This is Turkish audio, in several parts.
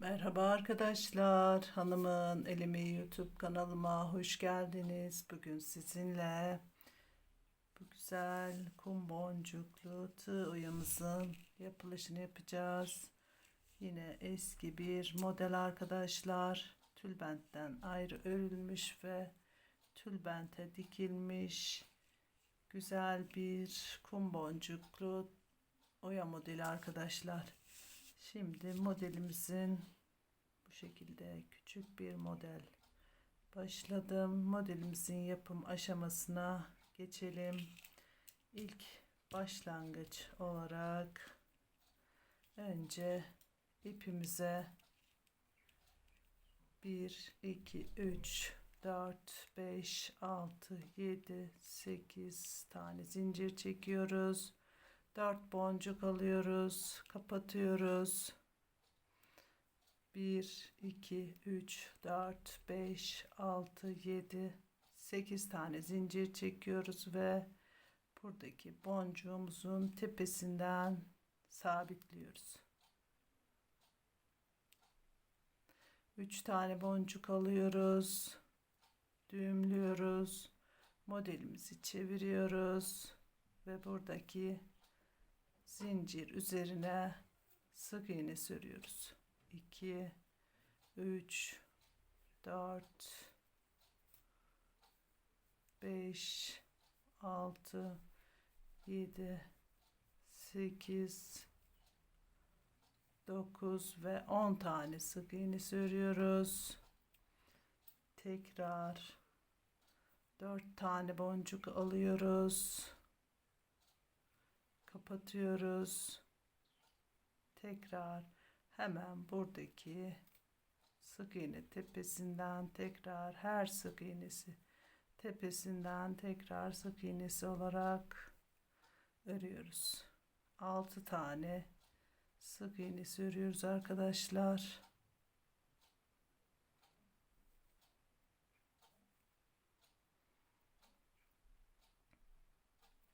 Merhaba arkadaşlar. Hanımın Elimi YouTube kanalıma hoş geldiniz. Bugün sizinle bu güzel kum boncuklu tığ oyamızın yapılışını yapacağız. Yine eski bir model arkadaşlar. Tülbentten ayrı örülmüş ve tülbente dikilmiş güzel bir kum boncuklu oya modeli arkadaşlar. Şimdi modelimizin bu şekilde küçük bir model başladım. Modelimizin yapım aşamasına geçelim. İlk başlangıç olarak önce ipimize 1 2 3 4 5 6 7 8 tane zincir çekiyoruz. 4 boncuk alıyoruz. Kapatıyoruz. 1, 2, 3, 4, 5, 6, 7, 8 tane zincir çekiyoruz ve buradaki boncuğumuzun tepesinden sabitliyoruz. 3 tane boncuk alıyoruz. Düğümlüyoruz. Modelimizi çeviriyoruz ve buradaki zincir üzerine sık iğne sürüyoruz. 2 3 4 5 6 7 8 9 ve 10 tane sık iğne sürüyoruz. Tekrar 4 tane boncuk alıyoruz kapatıyoruz. Tekrar hemen buradaki sık iğne tepesinden tekrar her sık iğnesi tepesinden tekrar sık iğnesi olarak örüyoruz. 6 tane sık iğnesi örüyoruz arkadaşlar.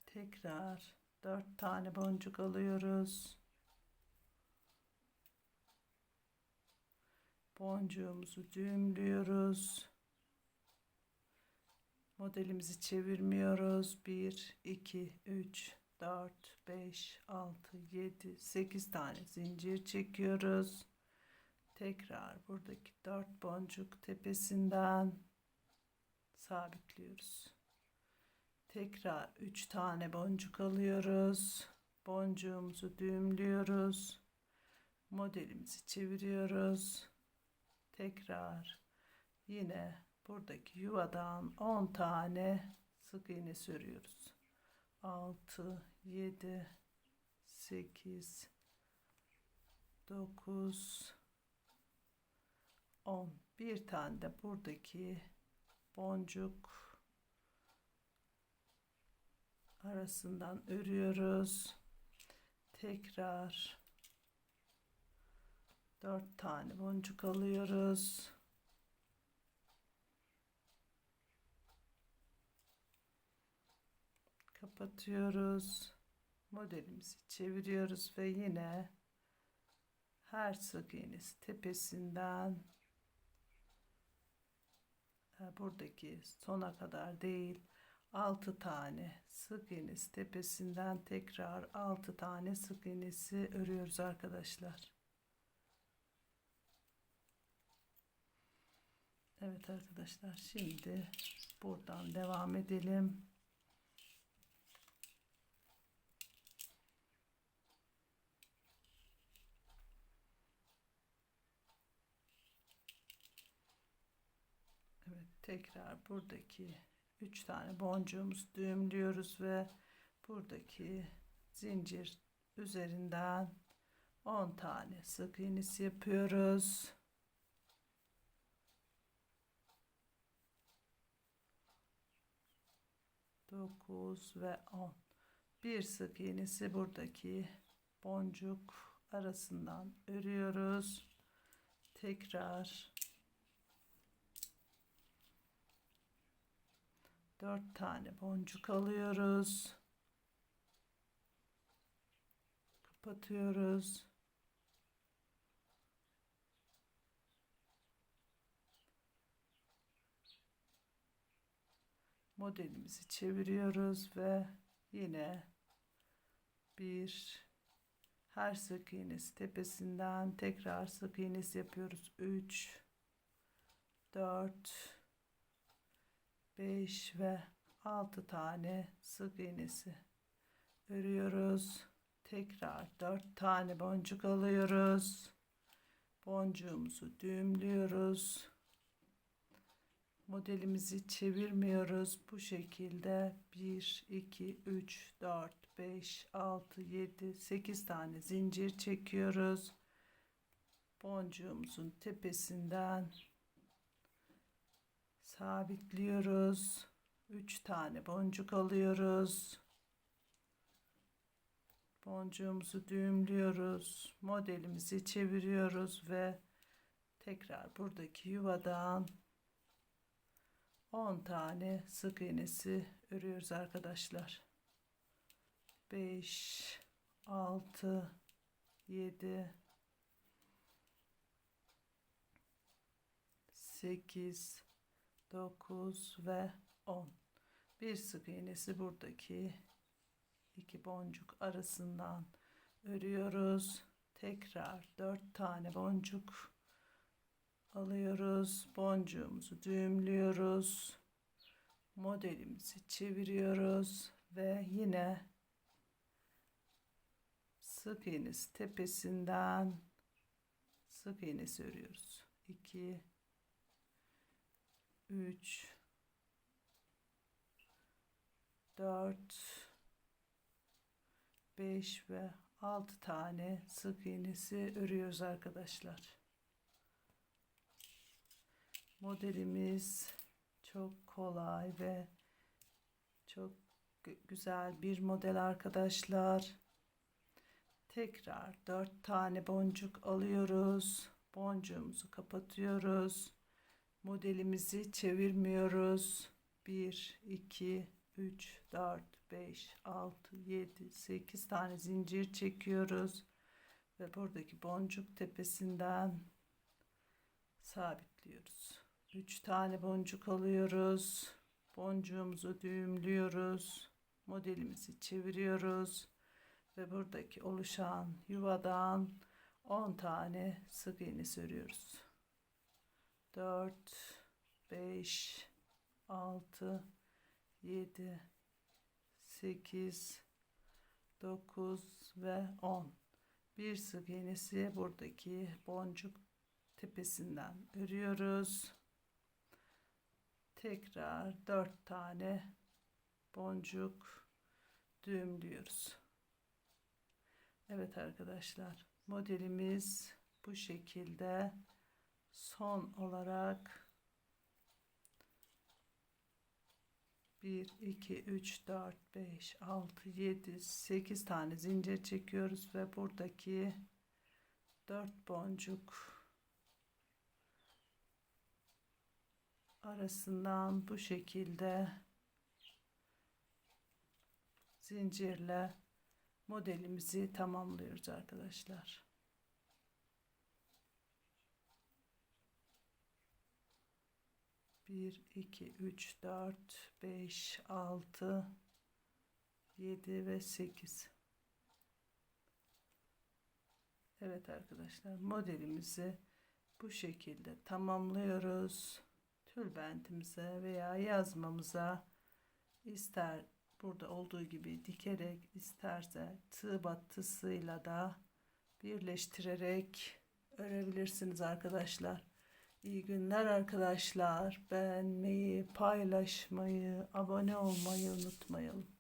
Tekrar 4 tane boncuk alıyoruz. Boncuğumuzu düğümlüyoruz. Modelimizi çevirmiyoruz. 1 2 3 4 5 6 7 8 tane zincir çekiyoruz. Tekrar buradaki 4 boncuk tepesinden sabitliyoruz. Tekrar 3 tane boncuk alıyoruz. Boncuğumuzu düğümlüyoruz. Modelimizi çeviriyoruz. Tekrar yine buradaki yuvadan 10 tane sık iğne sürüyoruz. 6 7 8 9 10 bir tane de buradaki boncuk arasından örüyoruz. Tekrar dört tane boncuk alıyoruz. Kapatıyoruz. Modelimizi çeviriyoruz ve yine her sık iğnesi tepesinden e, buradaki sona kadar değil 6 tane sık iğnesi tepesinden tekrar 6 tane sık iğnesi örüyoruz arkadaşlar. Evet arkadaşlar şimdi buradan devam edelim. Evet tekrar buradaki 3 tane boncuğumuz düğümlüyoruz ve buradaki zincir üzerinden 10 tane sık iğnesi yapıyoruz. Dokuz ve on. Bir sık iğnesi buradaki boncuk arasından örüyoruz. Tekrar 4 tane boncuk alıyoruz. Kapatıyoruz. Modelimizi çeviriyoruz ve yine bir her sık iğnesi tepesinden tekrar sık iğnesi yapıyoruz. 3 4 5 ve 6 tane sık iğnesi örüyoruz. Tekrar 4 tane boncuk alıyoruz. Boncuğumuzu düğümlüyoruz. Modelimizi çevirmiyoruz. Bu şekilde 1 2 3 4 5 6 7 8 tane zincir çekiyoruz. Boncuğumuzun tepesinden sabitliyoruz. 3 tane boncuk alıyoruz. Boncuğumuzu düğümlüyoruz. Modelimizi çeviriyoruz ve tekrar buradaki yuvadan 10 tane sık iğnesi örüyoruz arkadaşlar. 5 6 7 8 9 ve 10 bir sık iğnesi buradaki iki boncuk arasından örüyoruz. Tekrar 4 tane boncuk alıyoruz. Boncuğumuzu düğümlüyoruz. Modelimizi çeviriyoruz ve yine sık iğnesi tepesinden sık iğnesi örüyoruz. 2 3 4 5 ve 6 tane sık iğnesi örüyoruz arkadaşlar. Modelimiz çok kolay ve çok güzel bir model arkadaşlar. Tekrar 4 tane boncuk alıyoruz. Boncuğumuzu kapatıyoruz. Modelimizi çevirmiyoruz. 1 2 3 4 5 6 7 8 tane zincir çekiyoruz. Ve buradaki boncuk tepesinden sabitliyoruz 3 tane boncuk alıyoruz. Boncuğumuzu düğümlüyoruz. Modelimizi çeviriyoruz. Ve buradaki oluşan yuvadan 10 tane sık iğne örüyoruz 4 5 6 7 8 9 ve 10 bir sık iğnesi buradaki boncuk tepesinden örüyoruz tekrar 4 tane boncuk düğümlüyoruz. Evet arkadaşlar modelimiz bu şekilde son olarak 1 2 3 4 5 6 7 8 tane zincir çekiyoruz ve buradaki 4 boncuk arasından bu şekilde zincirle modelimizi tamamlıyoruz arkadaşlar. 1 2 3 4 5 6 7 ve 8 Evet arkadaşlar modelimizi bu şekilde tamamlıyoruz. Tülbentimize veya yazmamıza ister burada olduğu gibi dikerek isterse tığ battısıyla da birleştirerek örebilirsiniz arkadaşlar İyi günler arkadaşlar. Beğenmeyi, paylaşmayı, abone olmayı unutmayalım.